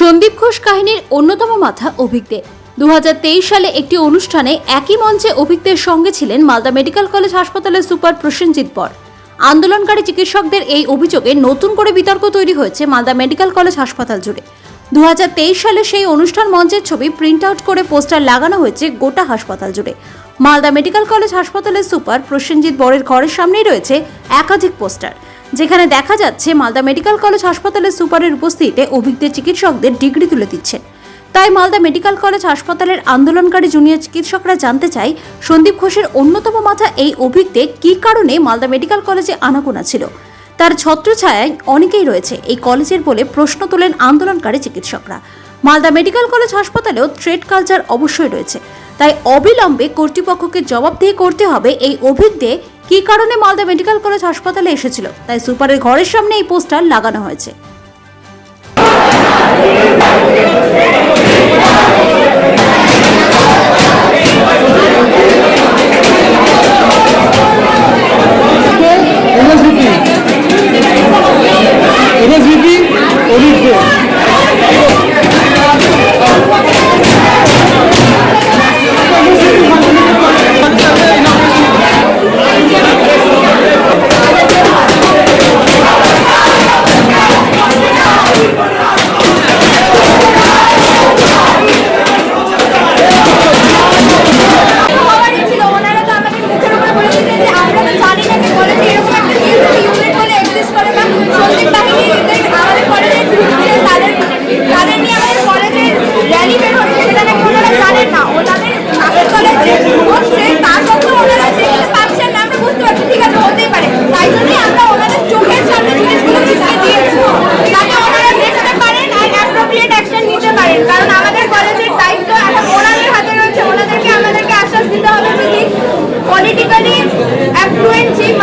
সন্দীপ ঘোষ কাহিনীর অন্যতম মাথা অভিজ্ঞ। দু সালে একটি অনুষ্ঠানে একই মঞ্চে অভিজ্ঞের সঙ্গে ছিলেন মালদা মেডিকেল কলেজ হাসপাতালের সুপার প্রসেনজিৎ বর। আন্দোলনকারী চিকিৎসকদের এই অভিযোগে নতুন করে বিতর্ক তৈরি হয়েছে মালদা মেডিকেল কলেজ হাসপাতাল জুড়ে। দু হাজার তেইশ সালে সেই অনুষ্ঠান মঞ্চের ছবি প্রিন্ট আউট করে পোস্টার লাগানো হয়েছে গোটা হাসপাতাল জুড়ে। মালদা মেডিকেল কলেজ হাসপাতালের সুপার প্রসেনজিৎ বরের ঘরের সামনেই রয়েছে একাধিক পোস্টার। যেখানে দেখা যাচ্ছে মালদা মেডিকেল কলেজ হাসপাতালের সুপারের উপস্থিতিতে অভিজ্ঞ চিকিৎসকদের ডিগ্রি তুলে দিচ্ছেন। তাই মালদা মেডিকেল কলেজ হাসপাতালের আন্দোলনকারী জুনিয়র চিকিৎসকরা জানতে চাই সন্দীপ ঘোষের অন্যতম মাথা এই অভিজ্ঞে কী কারণে মালদা মেডিকেল কলেজে আনাগোনা ছিল? তার ছত্রছায়ায় অনেকেই রয়েছে এই কলেজের বলে প্রশ্ন তোলেন আন্দোলনকারী চিকিৎসকরা। মালদা মেডিকেল কলেজ হাসপাতালেও ট্রেড কালচার অবশ্যই রয়েছে। তাই অবিলম্বে কর্তৃপক্ষকে জবাব দিয়ে করতে হবে এই অভিজ্ঞে কী কারণে মালদা মেডিকেল কলেজ হাসপাতালে এসেছিল? তাই সুপারের ঘরের সামনে এই পোস্টার লাগানো হয়েছে।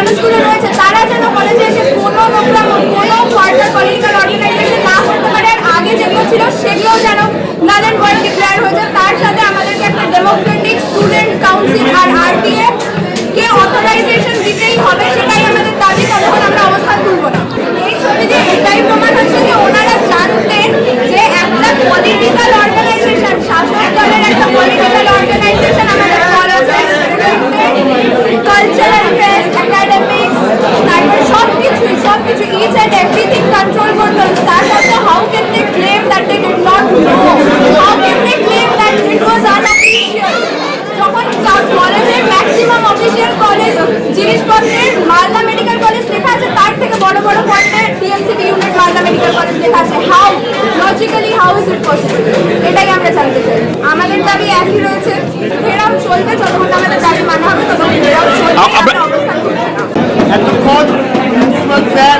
মানুষগুলো লেখা আছে how logically how is it possible এটাই আমরা জানতে চাই। আমাদের দাবি একই রয়েছে ঘেরাও চলবে যতক্ষণ আমাদের দাবি মানা হবে ততক্ষণ ঘেরাও চলবে অবস্থান করব না। স্যার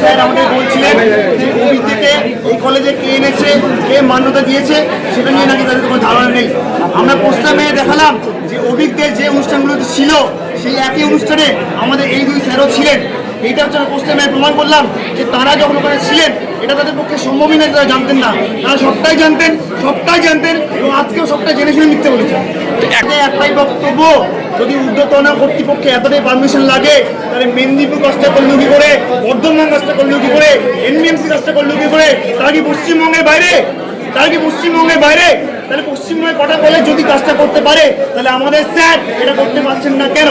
স্যার আমাদের বলছিলেন যে অভিজ্ঞকে এই কলেজে কে এনেছে কে মান্যতা দিয়েছে সেটা নিয়ে নাকি তাদের কোনো ধারণা নেই। আমরা মেয়ে দেখালাম যে অভিজ্ঞদের যে অনুষ্ঠানগুলোতে ছিল সেই একই অনুষ্ঠানে আমাদের এই দুই স্যারও ছিলেন। এইটা হচ্ছে আমরা পোস্টার মেয়ে প্রমাণ করলাম যে তারা যখন ওখানে ছিলেন এটা তাদের পক্ষে সম্ভবই নয় তারা জানতেন না। তারা সবটাই জানতেন সবটাই জানতেন এবং আজকেও সবটাই জেনে শুনে মিথ্যে বলেছেন। এতে একটাই বক্তব্য যদি উদ্যতন কর্তৃপক্ষে এতটাই পারমিশন লাগে তাহলে মেদিনীপুর কাজটা করল কি করে? বর্ধমান কাজটা করল কি করে? এনবিএমসি কাজটা করল কি করে? তারা কি পশ্চিমবঙ্গের বাইরে? তারা কি পশ্চিমবঙ্গের বাইরে? তাহলে পশ্চিমবঙ্গে কটা কলেজ যদি কাজটা করতে পারে তাহলে আমাদের স্যার এটা করতে পারছেন না কেন?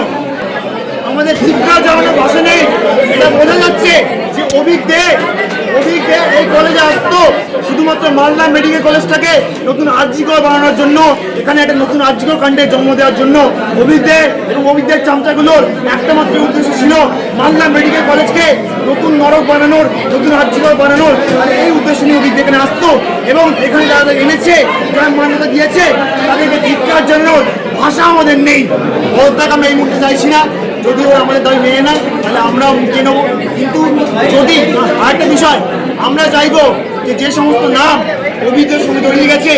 আমাদের শিক্ষা জানানোর ভাষা নেই। এটা বোঝা যাচ্ছে যে অভিজ্ঞ অভিজ্ঞ এই কলেজে আসতো শুধুমাত্র মালদা মেডিকেল কলেজটাকে নতুন আর্জিকর বানানোর জন্য, এখানে একটা নতুন আর্জিকর কাণ্ডে জন্ম দেওয়ার জন্য। অভিজ্ঞ এবং অভিজ্ঞের চামচাগুলোর একটা মাত্র উদ্দেশ্য ছিল মালদা মেডিকেল কলেজকে নতুন নরক বানানোর, নতুন আর্জিকর বানানোর। এই উদ্দেশ্য নিয়ে অভিজ্ঞ এখানে আসতো এবং এখানে যারা এনেছে, যারা মান্যতা দিয়েছে, তাদেরকে ধিক্কার জানানোর ভাষা আমাদের নেই। বলতাক আমরা এই মুহূর্তে চাইছি না। যদি ওরা আমাদের দাবি মেনে নেয়, তাহলে আমরাও মুখে নেব। কিন্তু যদি আরেকটা বিষয়, আমরা চাইব যে যে সমস্ত নাম অভিযোগ সঙ্গে জড়িয়ে গেছে,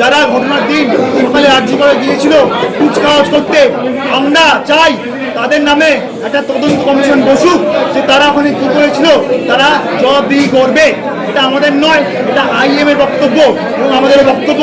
যারা ঘটনার দিন সকালে রাজ্য করে গিয়েছিল কুচকাওয়াজ করতে, আমরা চাই তাদের নামে একটা তদন্ত কমিশন বসুক যে তারা ওখানে কী করেছিল, তারা জবাবদিহি করবে। এটা আমাদের নয়, এটা আইএম বক্তব্য এবং আমাদের বক্তব্য।